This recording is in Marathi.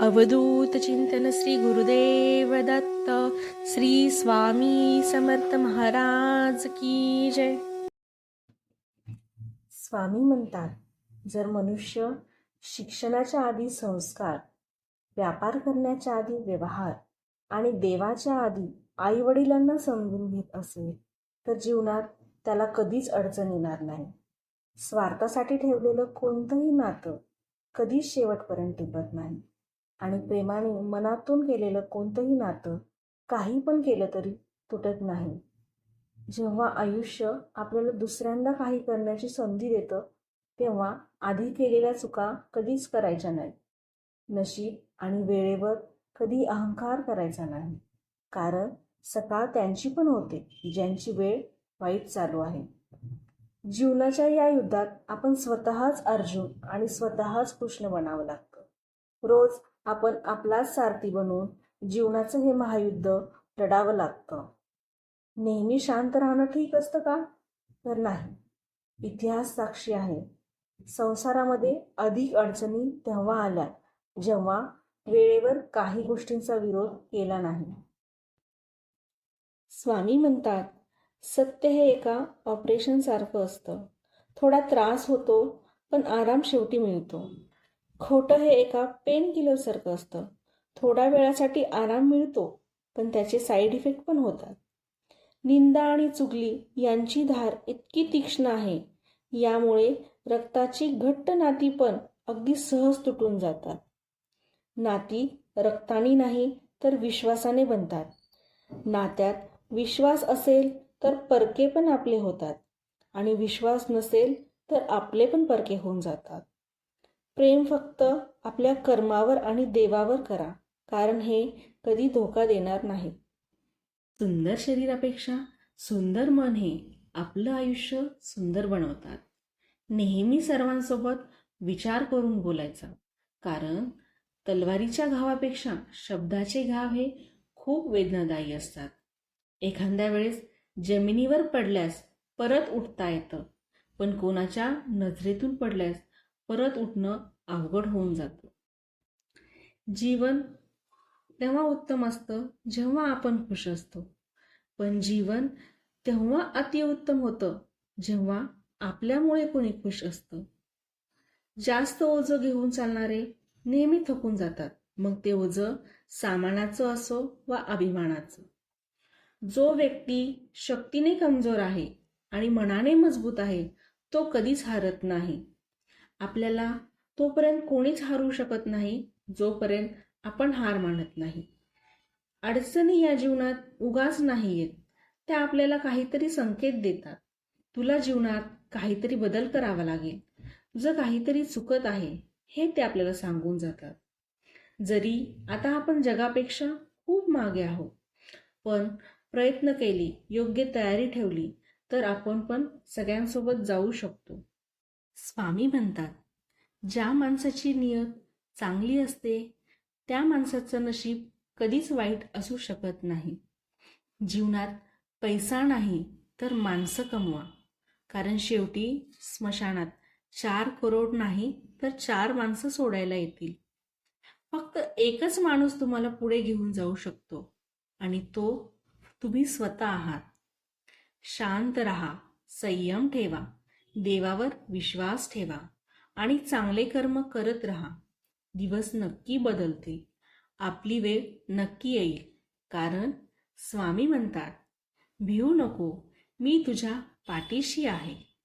अवधूत चिंतन श्री गुरुदेव दत्त श्री स्वामी समर्थ महाराज की जय. स्वामी म्हणतात जर मनुष्य शिक्षणाच्या आधी संस्कार व्यापार करण्याच्या आधी व्यवहार आणि देवाच्या आधी आईवडिलांना समजून घेत असेल तर जीवनात त्याला कधीच अडचण येणार नाही. स्वार्थासाठी ठेवलेलं कोणतंही नातं कधीच शेवटपर्यंत टिकत नाही. आणि प्रेमाने मनातून केलेलं कोणतंही नातं काही पण केलं तरी तुटत नाही. जेव्हा आयुष्य आपल्याला दुसऱ्यांदा काही करण्याची संधी देतं तेव्हा आधी केलेल्या चुका कधीच करायच्या नाही नशीब आणि वेळेवर कधी अहंकार करायचा नाही. कारण सकाळ त्यांची पण होते ज्यांची वेळ वाईट चालू आहे. जीवनाच्या या युद्धात आपण स्वतःच अर्जुन आणि स्वतःच कृष्ण बनावं लागतं. रोज आपण आपलाच सारथी बनवून जीवनाचं हे महायुद्ध लढावं लागतं. नेहमी शांत राहणं ठीक असतं का? तर नाही. इतिहास साक्षी आहे. संसारामध्ये अधिक अडचणी तेव्हा आल्या जेव्हा वेळेवर काही गोष्टींचा विरोध केला नाही. स्वामी म्हणतात सत्य हे एका ऑपरेशनसारखं असतं. थोडा त्रास होतो पण आराम शेवटी मिळतो. खोटं हे एका पेन किलरसारखं असतं. थोड्या वेळासाठी आराम मिळतो पण त्याचे साईड इफेक्ट पण होतात. निंदा आणि चुगली यांची धार इतकी तीक्ष्ण आहे यामुळे रक्ताची घट्ट नाती पण अगदी सहज तुटून जातात. नाती रक्तानी नाही तर विश्वासाने बनतात. नात्यात विश्वास असेल तर परके पण आपले होतात. आणि विश्वास नसेल तर आपले पण परके होऊन जातात. प्रेम फक्त आपल्या कर्मावर आणि देवावर करा कारण हे कधी धोका देणार नाही. सुंदर शरीरापेक्षा सुंदर मन हे आपलं आयुष्य सुंदर बनवतात. नेहमी सर्वांसोबत विचार करून बोलायचा कारण तलवारीच्या घावापेक्षा शब्दाचे घाव हे खूप वेदनादायी असतात. एखाद्या वेळेस जमिनीवर पडल्यास परत उठता येतं पण कोणाच्या नजरेतून पडल्यास परत उठणं अवघड होऊन जातं. जीवन तेव्हा उत्तम असतं जेव्हा आपण खुश असतो. पण जीवन तेव्हा अतिउत्तम होतं जेव्हा आपल्यामुळे कोणी खुश असतं. जास्त ओझं घेऊन चालणारे नेहमी थकून जातात मग ते ओझं सामानाचं असो वा अभिमानाचं. जो व्यक्ती शक्तीने कमजोर आहे आणि मनाने मजबूत आहे तो कधीच हारत नाही. आपल्याला तोपर्यंत कोणीच हारू शकत नाही जोपर्यंत आपण हार मानत नाही. अडचणी या जीवनात उगाच नाही येत. त्या आपल्याला काहीतरी संकेत देतात. तुला जीवनात काहीतरी बदल करावा लागेल. तुझं काहीतरी चुकत आहे हे ते आपल्याला सांगून जातात. जरी आता आपण जगापेक्षा खूप मागे आहोत पण प्रयत्न केली योग्य तयारी ठेवली तर आपण पण सगळ्यांसोबत जाऊ शकतो. स्वामी म्हणतात ज्या माणसाची नियत चांगली असते त्या माणसाचं नशीब कधीच वाईट असू शकत नाही. जीवनात पैसा नाही तर माणसं कमवा. कारण शेवटी स्मशानात चार करोड नाही तर चार माणसं सोडायला येतील. फक्त एकच माणूस तुम्हाला पुढे घेऊन जाऊ शकतो आणि तो तुम्ही स्वतः आहात. शांत राहा संयम ठेवा. देवावर विश्वास ठेवा आणि चांगले कर्म करत राहा. दिवस नक्की बदलतील आपली वेळ नक्की येईल. कारण स्वामी म्हणतात भिवू नको मी तुझ्या पाठीशी आहे.